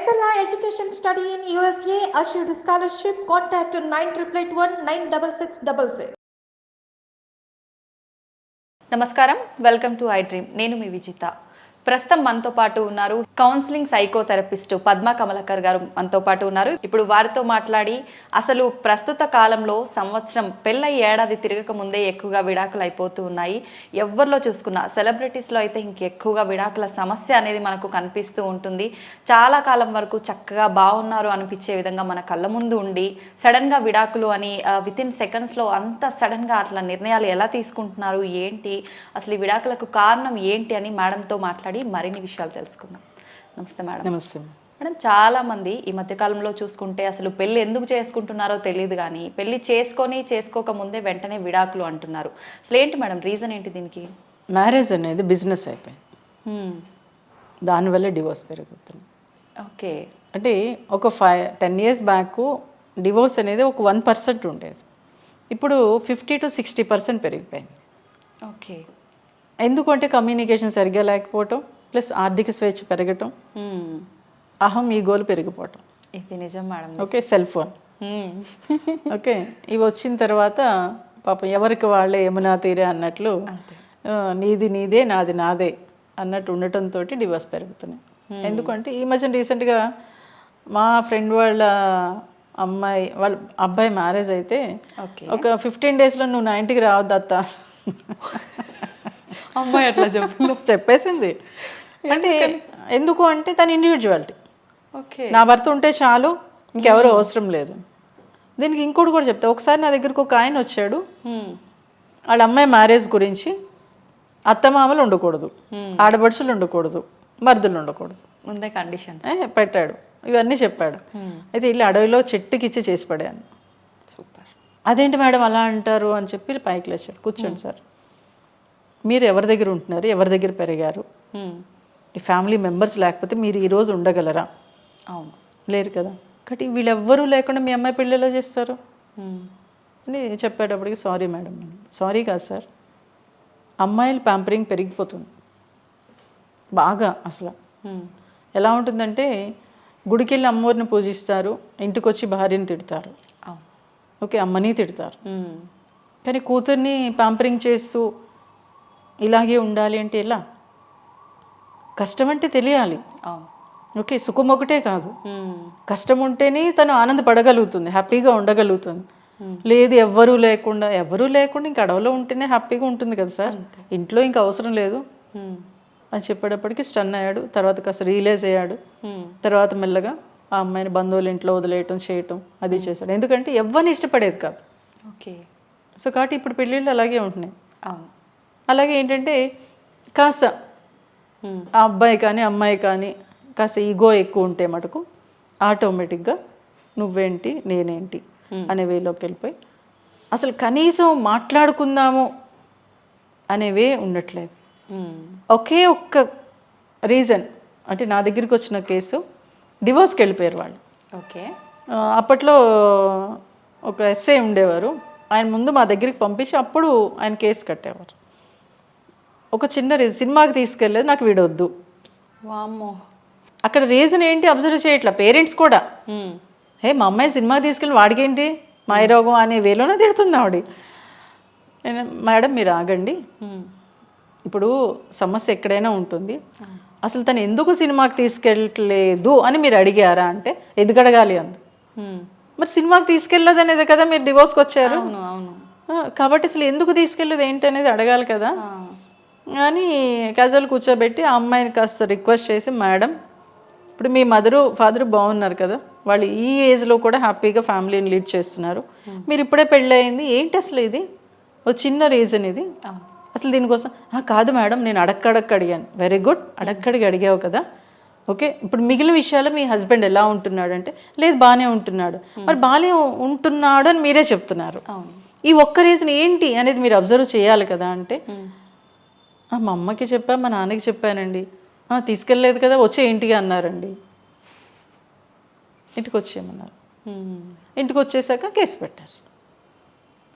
Excella Education Study in USA assured scholarship. Contact 9881 96666. నమస్కారం welcome to I dream నేను మీ విజిత ప్రస్తుతం మనతో పాటు ఉన్నారు కౌన్సిలింగ్ సైకోథెరపిస్ట్ పద్మ కమలకర్ గారు మనతో పాటు ఉన్నారు. ఇప్పుడు వారితో మాట్లాడి అసలు ప్రస్తుత కాలంలో సంవత్సరం పెళ్ళ ఏడాది తిరగక ముందే ఎక్కువగా విడాకులు అయిపోతూ ఉన్నాయి. ఎవరిలో చూసుకున్నా సెలబ్రిటీస్లో అయితే ఇంకెక్కువగా విడాకుల సమస్య అనేది మనకు కనిపిస్తూ ఉంటుంది. చాలా కాలం వరకు చక్కగా బాగున్నారు అనిపించే విధంగా మన కళ్ళ ముందు ఉండి సడన్గా విడాకులు అని విత్ ఇన్ సెకండ్స్లో అంత సడన్గా అట్లా నిర్ణయాలు ఎలా తీసుకుంటున్నారు? ఏంటి? అసలు ఈ విడాకులకు కారణం ఏంటి? అని మేడంతో మాట్లాడి మరిన్ని విషయాలు తెలుసుకుందాం. నమస్తే మేడం. నమస్తే. మేడం చాలా మంది ఈ మధ్య కాలంలో చూసుకుంటే అసలు పెళ్ళి ఎందుకు చేసుకుంటున్నారో తెలియదు కానీ పెళ్ళి చేసుకొని చేసుకోక ముందే వెంటనే విడాకులు అంటున్నారు. అసలు ఏంటి మేడం రీజన్ ఏంటి దీనికి? మ్యారేజ్ అనేది బిజినెస్ అయిపోయింది. దానివల్ల డివోర్స్ పెరుగుతుంది. ఓకే. అంటే ఒక five ten years back divorce అనేది ఒక వన్ పర్సెంట్ ఉండేది. ఇప్పుడు ఫిఫ్టీ టు సిక్స్టీ పర్సెంట్ పెరిగిపోయింది. ఓకే. ఎందుకంటే కమ్యూనికేషన్ సరిగ్గా లేకపోవటం ప్లస్ ఆర్థిక స్వేచ్ఛ పెరగటం. అహం ఈగోలు పెరిగిపోవటం. ఇది నిజం madam. Okay cell phone hmm. Okay ఇవి వచ్చిన తర్వాత పాపం ఎవరికి వాళ్ళే యమునా తీరే అన్నట్లు నీది నీదే నాది నాదే అన్నట్టు ఉండటంతో డివోర్స్ పెరుగుతున్నాయి. ఎందుకంటే ఈ మధ్య రీసెంట్గా మా ఫ్రెండ్ వాళ్ళ అమ్మాయి వాళ్ళ అబ్బాయి మ్యారేజ్ అయితే ఒక ఫిఫ్టీన్ డేస్లో నువ్వు నా ఇంటికి రావద్దు అత్త అమ్మాయి అట్లా చెప్పు చెప్పేసింది. అంటే ఎందుకు అంటే తన ఇండివిజువాలిటీ ఓకే. నా భర్త ఉంటే చాలు ఇంకెవరు అవసరం లేదు. దీనికి ఇంకోటి కూడా చెప్తా ఒకసారి నా దగ్గరకు ఒక ఆయన వచ్చాడు. వాళ్ళ అమ్మాయి మ్యారేజ్ గురించి అత్తమామలు ఉండకూడదు ఆడపడుచులు ఉండకూడదు మరుదులు ఉండకూడదు. ముందే కండిషన్స్ ఏ, పెట్టాడు. ఇవన్నీ చెప్పాడు. అయితే ఇల్లు అడవిలో చెట్టుకిచ్చి చేసి పడాను సూపర్. అదేంటి మేడం అలా అంటారు అని చెప్పి పైకి లేచాడు కూర్చోండి సార్. మీరు ఎవరి దగ్గర ఉంటున్నారు ఎవరి దగ్గర పెరిగారు? ఈ ఫ్యామిలీ మెంబర్స్ లేకపోతే మీరు ఈరోజు ఉండగలరా? అవును. లేరు కదా? కాబట్టి వీళ్ళెవ్వరూ లేకుండా మీ అమ్మాయి పెళ్ళి ఎలా చేస్తారు. అని చెప్పేటప్పటికి సారీ మేడం. సారీ కాదు సార్. అమ్మాయిల ప్యాంపరింగ్ పెరిగిపోతుంది. బాగా అసలు. ఎలా ఉంటుందంటే గుడికి వెళ్ళి అమ్మవారిని పూజిస్తారు ఇంటికి వచ్చి భార్యని తిడతారు. ఓకే అమ్మని తిడతారు. కానీ కూతుర్ని ప్యాంపరింగ్ చేస్తూ ఇలాగే ఉండాలి అంటే ఎలా? కష్టం అంటే తెలియాలి ఓకే సుఖం ఒకటే కాదు. కష్టం ఉంటేనే తను ఆనందపడగలుగుతుంది హ్యాపీగా ఉండగలుగుతుంది. లేదు ఎవ్వరూ లేకుండా ఎవ్వరూ లేకుండా ఇంక అడవిలో ఉంటేనే హ్యాపీగా ఉంటుంది కదా సార్? ఇంట్లో ఇంకా అవసరం లేదు. అని చెప్పేటప్పటికి స్టన్ అయ్యాడు తర్వాత కాస్త రియలైజ్ అయ్యాడు. తర్వాత మెల్లగా ఆ అమ్మాయిని బంధువుల ఇంట్లో వదిలేయటం చేయటం అది చేశాడు. ఎందుకంటే ఎవరిని ఇష్టపడేది కాదు. ఓకే. సో కాబట్టి ఇప్పుడు పెళ్ళిళ్ళు అలాగే ఉంటున్నాయి. అలాగే ఏంటంటే కాస్త. ఆ అబ్బాయి కానీ అమ్మాయి కానీ కాస్త ఈగో ఎక్కువ ఉంటే మటుకు ఆటోమేటిక్గా నువ్వేంటి నేనేంటి అనే వేలోకి వెళ్ళిపోయి అసలు కనీసం మాట్లాడుకుందాము అనేవే ఉండట్లేదు. ఒకే ఒక్క రీజన్ అంటే నా దగ్గరికి వచ్చిన కేసు డివోర్స్కి వెళ్ళిపోయారు వాళ్ళు. ఓకే. అప్పట్లో ఒక ఎస్ఐ ఉండేవారు. ఆయన ముందు మా దగ్గరికి పంపించి అప్పుడు ఆయన కేసు కట్టేవారు. ఒక చిన్న రీజన్ సినిమాకి తీసుకెళ్ళేది నాకు వీడొద్దు. వామ్మో. అక్కడ రీజన్ ఏంటి అబ్జర్వ్ చేయట్లా? పేరెంట్స్ కూడా. హే మా అమ్మాయి సినిమాకి తీసుకెళ్ళి వాడికేంటి? మాయరోగం అనే వేలోనే తిడుతుంది ఆవిడ. నేను మేడం మీరు ఆగండి. ఇప్పుడు సమస్య ఎక్కడైనా ఉంటుంది. అసలు తను ఎందుకు సినిమాకి తీసుకెళ్ళట్లేదు అని మీరు అడిగారా అంటే ఎందుకు అడగాలి అంది. మరి సినిమాకి తీసుకెళ్ళదు అనేది కదా మీరు డివోర్స్కి వచ్చారు? కాబట్టి అసలు ఎందుకు తీసుకెళ్ళదు ఏంటి అనేది అడగాలి కదా. అని క్యాజువల్ కూర్చోబెట్టి ఆ అమ్మాయిని కాస్త రిక్వెస్ట్ చేసి మేడం ఇప్పుడు మీ మదరు ఫాదరు బాగున్నారు కదా వాళ్ళు ఈ ఏజ్లో కూడా హ్యాపీగా ఫ్యామిలీని లీడ్ చేస్తున్నారు. మీరు ఇప్పుడే పెళ్ళయింది ఏంటి అసలు ఇది? ఒక చిన్న రీజన్ ఇది. అసలు దీనికోసం "ఆ, కాదు మేడం నేను అడక్కడక్క అడిగాను. వెరీ గుడ్ అడక్కడికి అడిగావు కదా. ఓకే ఇప్పుడు మిగిలిన విషయాలు మీ హస్బెండ్ ఎలా ఉంటున్నాడు అంటే లేదు బాగానే ఉంటున్నాడు. మరి బాగానే ఉంటున్నాడు అని మీరే చెప్తున్నారు. ఈ ఒక్క రీజన్ ఏంటి అనేది మీరు అబ్జర్వ్ చేయాలి కదా అంటే హ్మ్. "ఆ, మా అమ్మకి చెప్పా మా నాన్నకి చెప్పానండి. "ఆ, తీసుకెళ్ళలేదు కదా వచ్చే ఇంటికి అన్నారండి. ఇంటికి వచ్చేయమన్నారు. ఇంటికి వచ్చేసాక కేసు పెట్టారు.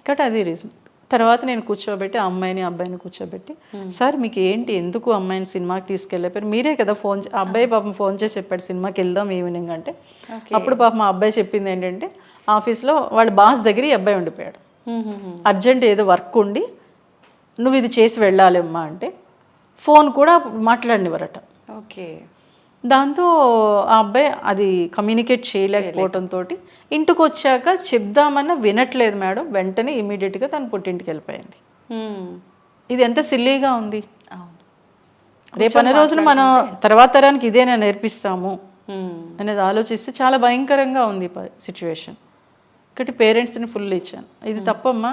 కాబట్టి అది రీజన్. తర్వాత నేను కూర్చోబెట్టి ఆ అమ్మాయిని అబ్బాయిని కూర్చోబెట్టి సార్ మీకు ఏంటి? ఎందుకు అమ్మాయిని సినిమాకి తీసుకెళ్ళిపోయారు మీరే కదా ఫోన్ అబ్బాయి పాపం ఫోన్ చేసి చెప్పాడు సినిమాకి వెళ్దాం ఈవినింగ్ అంటే. అప్పుడు పాపం మా అబ్బాయి చెప్పింది ఏంటంటే ఆఫీస్లో వాళ్ళ బాస్ దగ్గర ఈ అబ్బాయి ఉండిపోయాడు. అర్జెంట్ ఏదో వర్క్ ఉండి నువ్వు ఇది చేసి వెళ్ళాలమ్మా అంటే ఫోన్ కూడా మాట్లాడినవరట ఓకే. దాంతో ఆ అబ్బాయి అది కమ్యూనికేట్ చేయలేకపోవడంతో ఇంటికి వచ్చాక చెప్దామన్నా వినట్లేదు మేడం వెంటనే ఇమీడియట్గా తను పుట్టింటికి వెళ్ళిపోయింది ఇది ఎంత సిల్లీగా ఉంది. రేపు అనే రోజున మనం తర్వాత తరానికి ఇదేనా నేర్పిస్తాము అనేది ఆలోచిస్తే చాలా భయంకరంగా ఉంది సిచ్యువేషన్. ఒకటి పేరెంట్స్ని ఫుల్ ఇచ్చాను. ఇది తప్పమ్మా.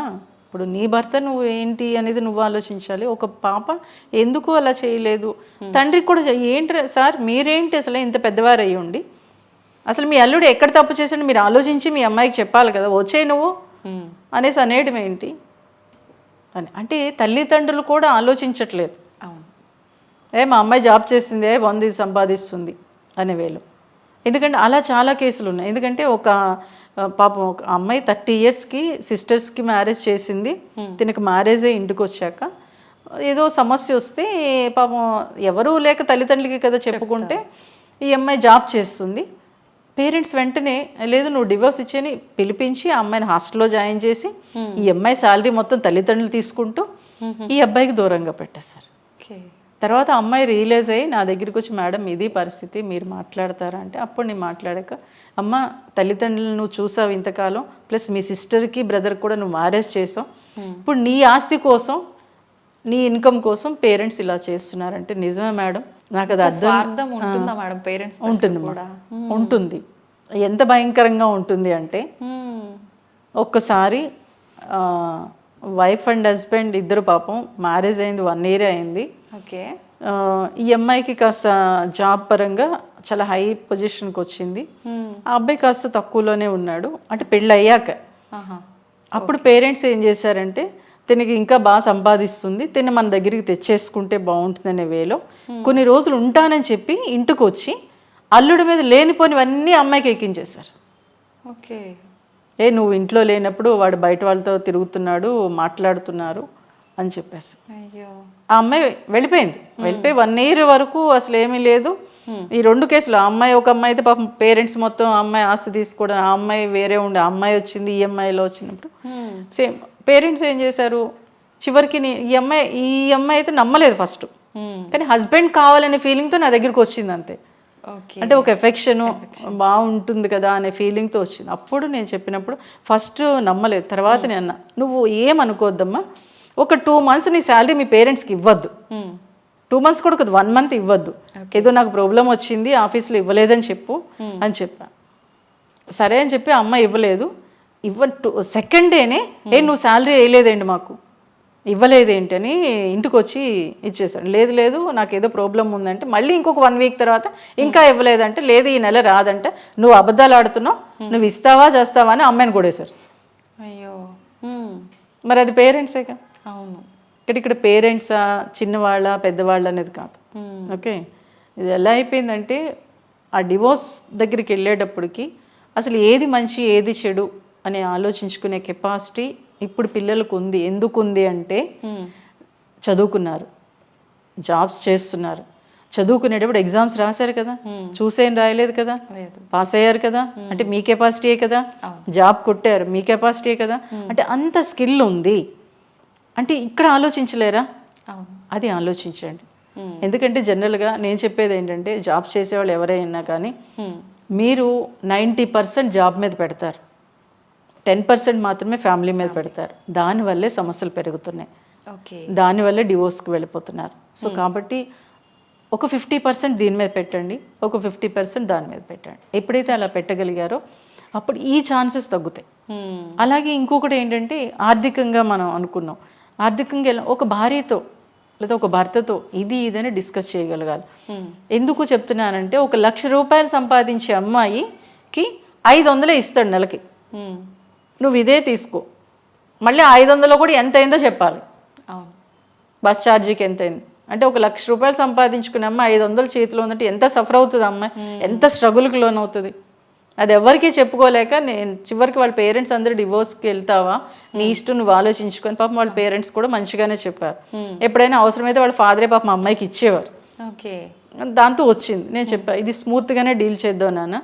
ఇప్పుడు నీ భర్త నువ్వు ఏంటి అనేది నువ్వు ఆలోచించాలి. ఒక పాప ఎందుకు అలా చేయలేదు? తండ్రికి కూడా. ఏంటి సార్ మీరేంటి అసలు ఇంత పెద్దవారు అయ్యి ఉండి? అసలు మీ అల్లుడు ఎక్కడ తప్పు చేసాడు మీరు ఆలోచించి మీ అమ్మాయికి చెప్పాలి కదా వచ్చే నువ్వు. అనేసి అనేయడం ఏంటి? అని అంటే తల్లిదండ్రులు కూడా ఆలోచించట్లేదు. ఏ మా అమ్మాయి జాబ్ చేస్తుంది వంద ఇది సంపాదిస్తుంది అనే వేలు ఎందుకంటే అలా చాలా కేసులు ఉన్నాయి. ఎందుకంటే ఒక పాపం ఒక అమ్మాయి థర్టీ ఇయర్స్కి సిస్టర్స్కి మ్యారేజ్ చేసింది. తినకు మ్యారేజ్ ఇంటికి వచ్చాక ఏదో సమస్య వస్తే పాపం ఎవరు లేక తల్లిదండ్రులకి కదా చెప్పుకుంటే ఈ అమ్మాయి జాబ్ చేస్తుంది. పేరెంట్స్ వెంటనే లేదు నువ్వు డివోర్స్ ఇచ్చేని పిలిపించి ఆ అమ్మాయిని హాస్టల్లో జాయిన్ చేసి ఈ అమ్మాయి శాలరీ మొత్తం తల్లిదండ్రులు తీసుకుంటూ ఈ అబ్బాయికి దూరంగా పెట్టేశారు. ఓకే. తర్వాత అమ్మాయి రియలైజ్ అయ్యి నా దగ్గరికి వచ్చి మేడం ఇది పరిస్థితి మీరు మాట్లాడతారా? అంటే అప్పుడు నేను మాట్లాడాక అమ్మ తల్లిదండ్రులను నువ్వు చూసావు ఇంతకాలం ప్లస్ మీ సిస్టర్కి బ్రదర్కి కూడా నువ్వు మ్యారేజ్ చేసావు. ఇప్పుడు నీ ఆస్తి కోసం నీ ఇన్కమ్ కోసం పేరెంట్స్ ఇలా చేస్తున్నారంటే నిజమే మేడం. నాకు అది అర్థం ఉంటుందా మేడం పేరెంట్స్ ఉంటుంది. ఉంటుంది. ఎంత భయంకరంగా ఉంటుంది అంటే ఒక్కసారి వైఫ్ అండ్ హస్బెండ్ ఇద్దరు పాపం మ్యారేజ్ అయింది వన్ ఇయర్ అయింది. ఓకే. ఈ అమ్మాయికి కాస్త జాబ్ పరంగా చాలా హై పొజిషన్కి వచ్చింది. ఆ అబ్బాయి కాస్త తక్కువలోనే ఉన్నాడు. అంటే పెళ్ళి అయ్యాక అప్పుడు పేరెంట్స్ ఏం చేశారంటే తినకి ఇంకా బాగా సంపాదిస్తుంది తిన మన దగ్గరికి తెచ్చేసుకుంటే బాగుంటుందనే వేలో. కొన్ని రోజులు ఉంటానని చెప్పి ఇంటికి వచ్చి అల్లుడి మీద లేనిపోనివన్నీ అమ్మాయికి ఎక్కించేశారు. ఓకే. ఏ నువ్వు ఇంట్లో లేనప్పుడు వాడు బయట వాళ్ళతో తిరుగుతున్నాడు మాట్లాడుతున్నారు. అని చెప్పేసి. ఆ అమ్మాయి వెళ్ళిపోయింది. వెళ్ళిపోయి వన్ ఇయర్ వరకు అసలు ఏమీ లేదు. ఈ రెండు కేసులు ఆ అమ్మాయి ఒక అమ్మాయి అయితే పాపం పేరెంట్స్ మొత్తం ఆ అమ్మాయి ఆస్తి తీసుకోవడం ఆ అమ్మాయి వేరే ఉండే ఆ అమ్మాయి వచ్చింది ఈ అమ్మాయిలో వచ్చినప్పుడు. సేమ్ పేరెంట్స్ ఏం చేశారు? చివరికి ఈ అమ్మాయి ఈ అమ్మాయి అయితే నమ్మలేదు ఫస్ట్. కానీ హస్బెండ్ కావాలనే ఫీలింగ్తో నా దగ్గరికి వచ్చింది అంతే. అంటే ఒక ఎఫెక్షన్ బాగుంటుంది కదా అనే ఫీలింగ్తో వచ్చింది. అప్పుడు నేను చెప్పినప్పుడు ఫస్ట్ నమ్మలేదు. తర్వాత నేను అన్నా నువ్వు ఏమనుకోవద్దమ్మా? ఒక టూ మంత్స్ నీ శాలరీ మీ పేరెంట్స్కి ఇవ్వద్దు. టూ మంత్స్ కూడా వన్ మంత్ ఇవ్వద్దు. ఏదో నాకు ప్రాబ్లం వచ్చింది ఆఫీస్లో ఇవ్వలేదని చెప్పు అని చెప్పా. సరే అని చెప్పి అమ్మ ఇవ్వలేదు. ఇవ్వ సెకండ్ డేనే ఏ నువ్వు శాలరీ వేయలేదేంటి మాకు? ఇవ్వలేదేంటి అని ఇంటికి వచ్చి ఇచ్చేసాడు లేదు లేదు నాకు ఏదో ప్రాబ్లం ఉందంటే మళ్ళీ ఇంకొక వన్ వీక్ తర్వాత ఇంకా ఇవ్వలేదంటే లేదు ఈ నెల రాదంటే నువ్వు అబద్ధాలు ఆడుతున్నావు నువ్వు ఇస్తావా చేస్తావా అని అమ్మాయిని కొడేశారు అయ్యో. మరి అది పేరెంట్సేగా అవును. ఇక్కడ ఇక్కడ పేరెంట్సా చిన్నవాళ్ళ పెద్దవాళ్ళ అనేది కాదు. ఓకే? ఇది ఎలా అయిపోయిందంటే ఆ డివోర్స్ దగ్గరికి వెళ్ళేటప్పటికి అసలు ఏది మంచి ఏది చెడు అని ఆలోచించుకునే కెపాసిటీ ఇప్పుడు పిల్లలకు ఉంది. ఎందుకు ఉంది అంటే చదువుకున్నారు. జాబ్స్ చేస్తున్నారు. చదువుకునేటప్పుడు ఎగ్జామ్స్ రాశారు కదా? చూసేం రాయలేదు కదా? పాస్ అయ్యారు కదా? అంటే మీ కెపాసిటీయే కదా? జాబ్ కొట్టారు. మీ కెపాసిటీయే కదా? అంటే అంత స్కిల్ ఉంది. అంటే ఇక్కడ ఆలోచించలేరా? అది ఆలోచించండి. ఎందుకంటే జనరల్గా నేను చెప్పేది ఏంటంటే జాబ్ చేసేవాళ్ళు ఎవరైనా కానీ మీరు నైంటీ పర్సెంట్ జాబ్ మీద పెడతారు. టెన్ పర్సెంట్ మాత్రమే ఫ్యామిలీ మీద పెడతారు. దానివల్లే సమస్యలు పెరుగుతున్నాయి. ఓకే. దానివల్లే డివోర్స్కి వెళ్ళిపోతున్నారు. సో కాబట్టి ఒక ఫిఫ్టీ పర్సెంట్ దీని మీద పెట్టండి. ఒక ఫిఫ్టీ పర్సెంట్ దాని మీద పెట్టండి. ఎప్పుడైతే అలా పెట్టగలిగారో అప్పుడు ఈ ఛాన్సెస్ తగ్గుతాయి. అలాగే ఇంకొకటి ఏంటంటే ఆర్థికంగా మనం అనుకున్నాం. ఆర్థికంగా ఎలా- ఒక భార్యతో లేదా ఒక భర్తతో ఇది ఇదని డిస్కస్ చేయగలగాలి. ఎందుకు చెప్తున్నానంటే ఒక లక్ష రూపాయలు సంపాదించే అమ్మాయికి ఐదు వందలే ఇస్తాడు నెలకి. నువ్వు ఇదే తీసుకో. మళ్ళీ ఐదు వందలు కూడా ఎంత అయిందో చెప్పాలి. బస్ ఛార్జీకి ఎంత అయింది? అంటే ఒక లక్ష రూపాయలు సంపాదించుకునే అమ్మాయి ఐదు వందలు చేతిలో ఉందంటే ఎంత సఫర్ అవుతుంది అమ్మాయి? ఎంత స్ట్రగుల్కి లోన్ అవుతుంది అది ఎవరికి చెప్పుకోలేక నేను చివరికి వాళ్ళ పేరెంట్స్ అందరూ డివోర్స్కి వెళ్తావా? నీ ఇష్టం నువ్వు ఆలోచించుకొని పాపం వాళ్ళ పేరెంట్స్ కూడా మంచిగానే చెప్పారు. ఎప్పుడైనా అవసరమైతే వాళ్ళ ఫాదరే పాపం మా అమ్మాయికి ఇచ్చేవారు. ఓకే. దాంతో వచ్చింది. నేను చెప్పా ఇది స్మూత్గానే డీల్ చేద్దాం నాన్న.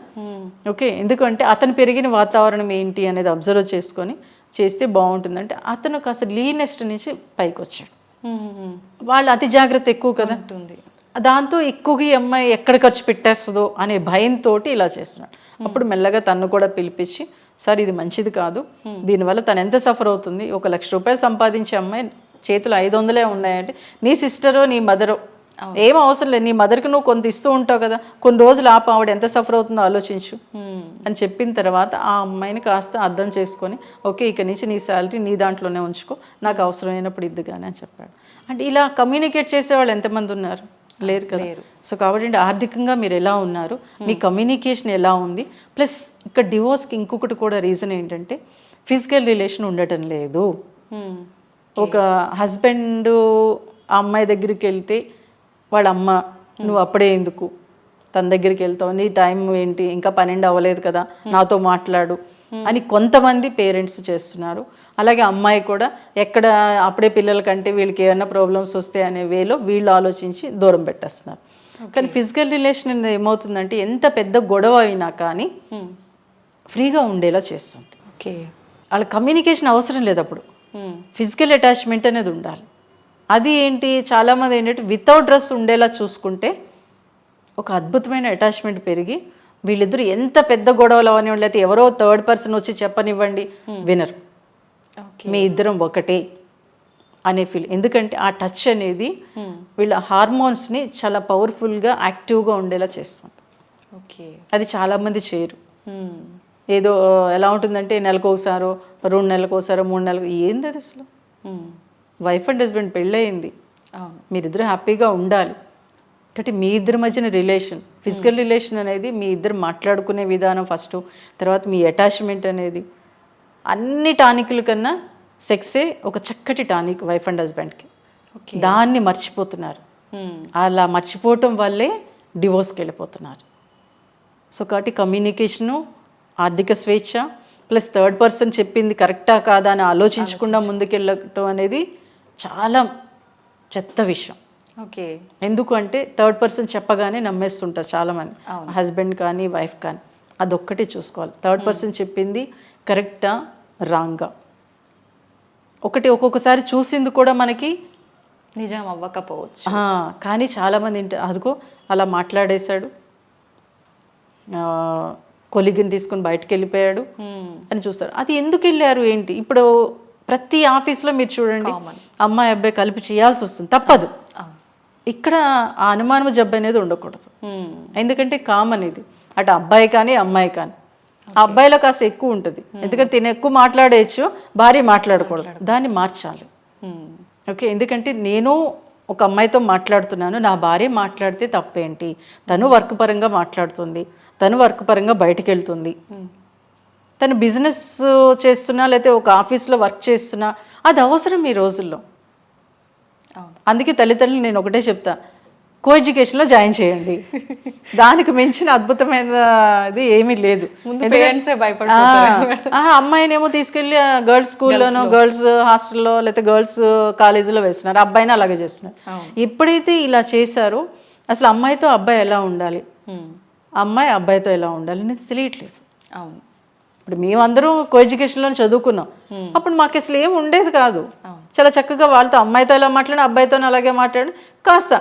ఓకే ఎందుకంటే అతను పెరిగిన వాతావరణం ఏంటి అనేది అబ్జర్వ్ చేసుకొని చేస్తే బాగుంటుంది. అంటే అతను కాస్త లీనెస్ట్ నుంచి పైకి వచ్చాడు వాళ్ళు అతి జాగ్రత్త ఎక్కువ కదా. ఉంటుంది. దాంతో ఎక్కువగా ఈ అమ్మాయి ఎక్కడ ఖర్చు పెట్టేస్తుందో అనే భయంతో ఇలా చేస్తున్నాడు. అప్పుడు మెల్లగా తను కూడా పిలిపించి సార్ ఇది మంచిది కాదు. దీనివల్ల తను ఎంత సఫర్ అవుతుంది? ఒక లక్ష రూపాయలు సంపాదించే అమ్మాయి చేతులు ఐదు వందలే ఉన్నాయంటే నీ సిస్టరో నీ మదరో? ఏం అవసరం లేదు. నీ మదర్కి నువ్వు కొంత ఇస్తూ ఉంటావు కదా. కొన్ని రోజులు ఆప ఆవిడ ఎంత సఫర్ అవుతుందో ఆలోచించు. అని చెప్పిన తర్వాత ఆ అమ్మాయిని కాస్త అర్థం చేసుకొని ఓకే ఇక నుంచి నీ శాలరీ నీ దాంట్లోనే ఉంచుకో. నాకు అవసరమైనప్పుడు ఇద్దు కానీ అని చెప్పాడు. అంటే ఇలా కమ్యూనికేట్ చేసేవాళ్ళు ఎంతమంది ఉన్నారు? లేరు కదా. సో కాబట్టి ఆర్థికంగా మీరు ఎలా ఉన్నారు మీ కమ్యూనికేషన్ ఎలా ఉంది ప్లస్ ఇక్కడ డివోర్స్కి ఇంకొకటి కూడా రీజన్ ఏంటంటే ఫిజికల్ రిలేషన్ ఉండటం లేదు. ఒక హస్బెండ్ ఆ అమ్మాయి దగ్గరికి వెళ్తే వాళ్ళ అమ్మ నువ్వు అప్పుడే ఎందుకు? తన దగ్గరికి వెళ్తావు నీ టైం ఏంటి? ఇంకా పన్నెండు అవ్వలేదు కదా నాతో మాట్లాడు అని కొంతమంది పేరెంట్స్ చేస్తున్నారు. అలాగే అమ్మాయి కూడా ఎక్కడ అప్పుడే పిల్లల కంటే వీళ్ళకి ఏమైనా ప్రాబ్లమ్స్ వస్తాయి అనే వేలో వీళ్ళు ఆలోచించి దూరం పెట్టేస్తున్నారు. కానీ ఫిజికల్ రిలేషన్ ఏమవుతుందంటే ఎంత పెద్ద గొడవ అయినా కానీ ఫ్రీగా ఉండేలా చేస్తుంది. ఓకే. వాళ్ళ కమ్యూనికేషన్ అవసరం లేదు అప్పుడు. ఫిజికల్ అటాచ్మెంట్ అనేది ఉండాలి. అది ఏంటి? చాలామంది ఏంటంటే వితౌట్ డ్రెస్ ఉండేలా చూసుకుంటే ఒక అద్భుతమైన అటాచ్మెంట్ పెరిగి వీళ్ళిద్దరు ఎంత పెద్ద గొడవలు అవనివ్వండి లేకపోతే ఎవరో థర్డ్ పర్సన్ వచ్చి చెప్పనివ్వండి వినరు. ఓకే మీ ఇద్దరం ఒకటే అనే ఫీల్ ఎందుకంటే ఆ టచ్ అనేది వీళ్ళ హార్మోన్స్ని చాలా పవర్ఫుల్గా యాక్టివ్గా ఉండేలా చేస్తుంది. ఓకే అది చాలామంది చేయరు. ఏదో ఎలా ఉంటుందంటే నెలకు ఒకసారో రెండు నెలలకు ఒకసారో మూడు నెలలకు ఏంది అది అసలు? వైఫ్ అండ్ హస్బెండ్ పెళ్ళయింది. మీరిద్దరు హ్యాపీగా ఉండాలి. కాబట్టి మీ ఇద్దరి మధ్యన రిలేషన్ ఫిజికల్ రిలేషన్ అనేది మీ ఇద్దరు మాట్లాడుకునే విధానం ఫస్ట్ తర్వాత మీ అటాచ్మెంట్ అనేది అన్ని టానిక్ల కన్నా సెక్సే ఒక చక్కటి టానిక్ వైఫ్ అండ్ హస్బెండ్కి. దాన్ని మర్చిపోతున్నారు. అలా మర్చిపోవటం వల్లే డివోర్స్కి వెళ్ళిపోతున్నారు సో కాబట్టి కమ్యూనికేషను ఆర్థిక స్వేచ్ఛ ప్లస్ థర్డ్ పర్సన్ చెప్పింది కరెక్టా కాదా అని ఆలోచించకుండా ముందుకెళ్ళటం అనేది చాలా చెత్త విషయం. ఓకే. ఎందుకు అంటే థర్డ్ పర్సన్ చెప్పగానే నమ్మేస్తుంటారు చాలామంది. హస్బెండ్ కానీ వైఫ్ కానీ అదొక్కటే చూసుకోవాలి. థర్డ్ పర్సన్ చెప్పింది కరెక్టా రాంగా. ఒకటి ఒక్కొక్కసారి చూసింది కూడా మనకి నిజం అవ్వకపోవచ్చు. కానీ చాలామంది అదిగో అలా మాట్లాడేశాడు. కొలిగిని తీసుకొని బయటకు వెళ్ళిపోయాడు. అని చూస్తారు. అది ఎందుకు వెళ్ళారు ఏంటి? ఇప్పుడు ప్రతి ఆఫీస్లో మీరు చూడండి. అమ్మాయి అబ్బాయి కలిపి చేయాల్సి వస్తుంది. తప్పదు. ఇక్కడ ఆ అనుమానం జబ్బు అనేది ఉండకూడదు. ఎందుకంటే కామన్ ఇది. అటు అబ్బాయి కానీ అమ్మాయి కానీ. అబ్బాయిలో కాస్త ఎక్కువ ఉంటుంది. ఎందుకంటే తిన ఎక్కువ మాట్లాడేయచ్చు భార్య మాట్లాడకూడదు. దాన్ని మార్చాలి. Hmm. ఓకే ఎందుకంటే నేను ఒక అమ్మాయితో మాట్లాడుతున్నాను. నా భార్య మాట్లాడితే తప్పేంటి? తను వర్క్ పరంగా మాట్లాడుతుంది. తను వర్క్ పరంగా బయటికి వెళ్తుంది తను బిజినెస్ చేస్తున్నా లేకపోతే ఒక ఆఫీస్లో వర్క్ చేస్తున్నా అది అవసరం ఈ రోజుల్లో. అందుకే తల్లిదండ్రులు నేను ఒకటే చెప్తా. కో ఎడ్యుకేషన్లో జాయిన్ చేయండి. దానికి మించిన అద్భుతమైనది ఏమీ లేదు. అమ్మాయినేమో తీసుకెళ్ళి గర్ల్స్ స్కూల్లోనో గర్ల్స్ హాస్టల్లో లేకపోతే గర్ల్స్ కాలేజీలో వేస్తున్నారు. అబ్బాయిని అలాగే చేస్తున్నారు. ఎప్పుడైతే ఇలా చేశారో అసలు అమ్మాయితో అబ్బాయి ఎలా ఉండాలి. అమ్మాయి అబ్బాయితో ఎలా ఉండాలి అనేది తెలియట్లేదు. అవును. ఇప్పుడు మేమందరం కో ఎడ్యుకేషన్లో చదువుకున్నాం అప్పుడు మాకు అసలు ఏం ఉండేది కాదు. చాలా చక్కగా వాళ్ళతో అమ్మాయితో ఎలా మాట్లాడి అబ్బాయితో అలాగే మాట్లాడి కాస్త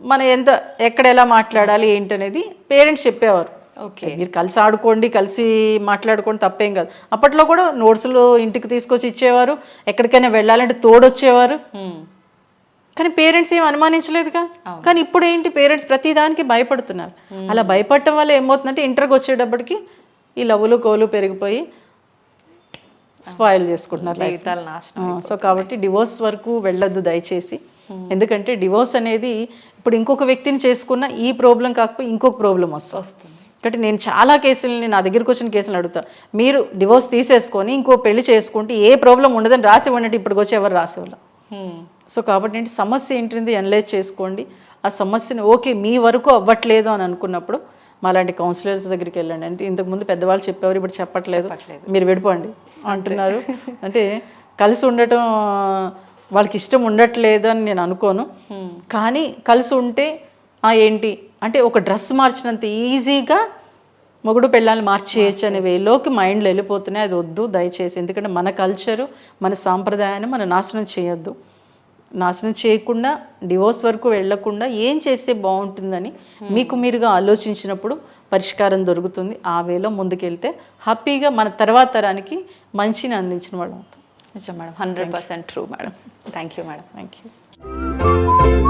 మన ఎంత ఎక్కడ ఎలా మాట్లాడాలి ఏంటనేది పేరెంట్స్ చెప్పేవారు. ఓకే. మీరు కలిసి ఆడుకోండి కలిసి మాట్లాడుకోండి తప్పేం కాదు. అప్పట్లో కూడా నోట్సులు ఇంటికి తీసుకొచ్చి ఇచ్చేవారు ఎక్కడికైనా వెళ్ళాలంటే తోడొచ్చేవారు. కానీ పేరెంట్స్ ఏం అనుమానించలేదుగా. కానీ ఇప్పుడు ఏంటి పేరెంట్స్ ప్రతిదానికి భయపడుతున్నారు. అలా భయపడటం వల్ల ఏమవుతుందంటే ఇంటర్కి వచ్చేటప్పటికి ఈ లవ్వులు కోలు పెరిగిపోయి స్పాయిల్ చేసుకుంటున్నారు సో కాబట్టి డివోర్స్ వరకు వెళ్ళొద్దు దయచేసి. ఎందుకంటే డివోర్స్ అనేది ఇప్పుడు ఇంకొక వ్యక్తిని చేసుకున్న ఈ ప్రాబ్లం కాకపోతే ఇంకొక ప్రాబ్లం వస్తుంది. కాబట్టి నేను చాలా కేసులని నా దగ్గరికి వచ్చిన కేసులు అడుగుతా. మీరు డివోర్స్ తీసేసుకొని ఇంకో పెళ్ళి చేసుకుంటే ఏ ప్రాబ్లం ఉండదని రాసి ఇవ్వండి ఇప్పటికి వచ్చి ఎవరు రాసి ఇవ్వాలి. Hmm. సో కాబట్టి ఏంటి సమస్య ఏంటింది అనలైజ్ చేసుకోండి. ఆ సమస్యను ఓకే మీ వరకు అవ్వట్లేదు అని అనుకున్నప్పుడు మాలాంటి కౌన్సిలర్స్ దగ్గరికి వెళ్ళండి. అంటే ఇంతకుముందు పెద్దవాళ్ళు చెప్పేవారు ఇప్పుడు చెప్పట్లేదు. మీరు విడిపోండి అంటున్నారు. అంటే కలిసి ఉండటం వాళ్ళకి ఇష్టం ఉండట్లేదు అని నేను అనుకోను. కానీ కలిసి ఉంటే ఆ ఏంటి? అంటే ఒక డ్రెస్ మార్చినంత ఈజీగా మొగుడు పెళ్ళాన్ని మార్చేయచ్చు అనే వేలోకి మైండ్లో వెళ్ళిపోతున్నాయి. అది వద్దు దయచేసి. ఎందుకంటే మన కల్చరు మన సాంప్రదాయాన్ని మనం నాశనం చేయొద్దు. నాశనం చేయకుండా డివోర్స్ వరకు వెళ్ళకుండా ఏం చేస్తే బాగుంటుందని మీకు మీరుగా ఆలోచించినప్పుడు పరిష్కారం దొరుకుతుంది. ఆ వేలో ముందుకెళ్తే హ్యాపీగా మన తర్వాత తరానికి మంచిని అందించిన వాళ్ళు అవుతాం నిజం madam hundred percent true madam thank you madam thank you